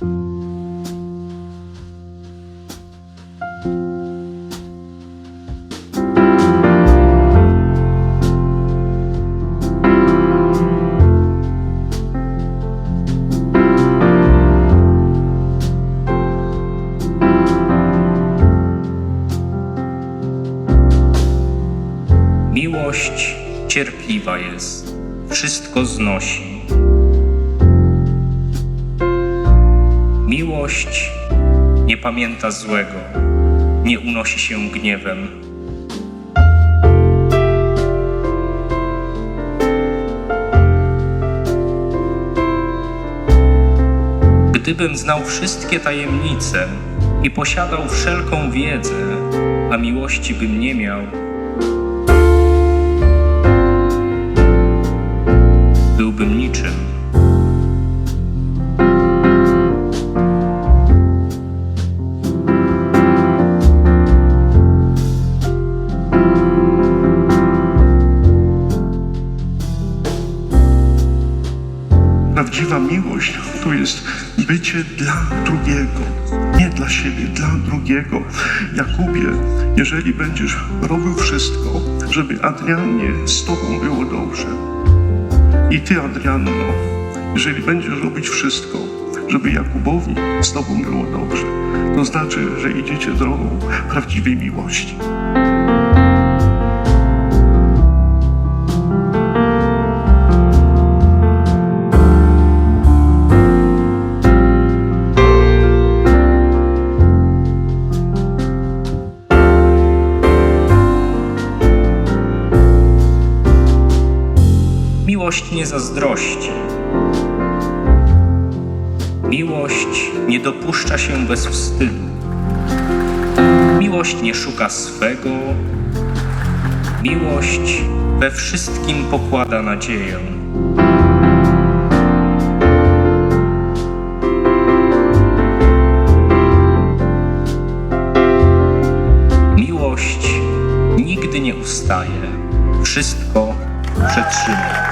Miłość cierpliwa jest, wszystko znosi. Miłość nie pamięta złego, nie unosi się gniewem. Gdybym znał wszystkie tajemnice i posiadał wszelką wiedzę, a miłości bym nie miał, Prawdziwa miłość to jest bycie dla drugiego, nie dla siebie, dla drugiego. Jakubie, jeżeli będziesz robił wszystko, żeby Adriannie z Tobą było dobrze, i Ty, Adrianno, jeżeli będziesz robić wszystko, żeby Jakubowi z Tobą było dobrze, to znaczy, że idziecie drogą prawdziwej miłości. Miłość nie zazdrości. Miłość nie dopuszcza się bez wstydu. Miłość nie szuka swego. Miłość we wszystkim pokłada nadzieję. Miłość nigdy nie ustaje. Wszystko przetrzyma.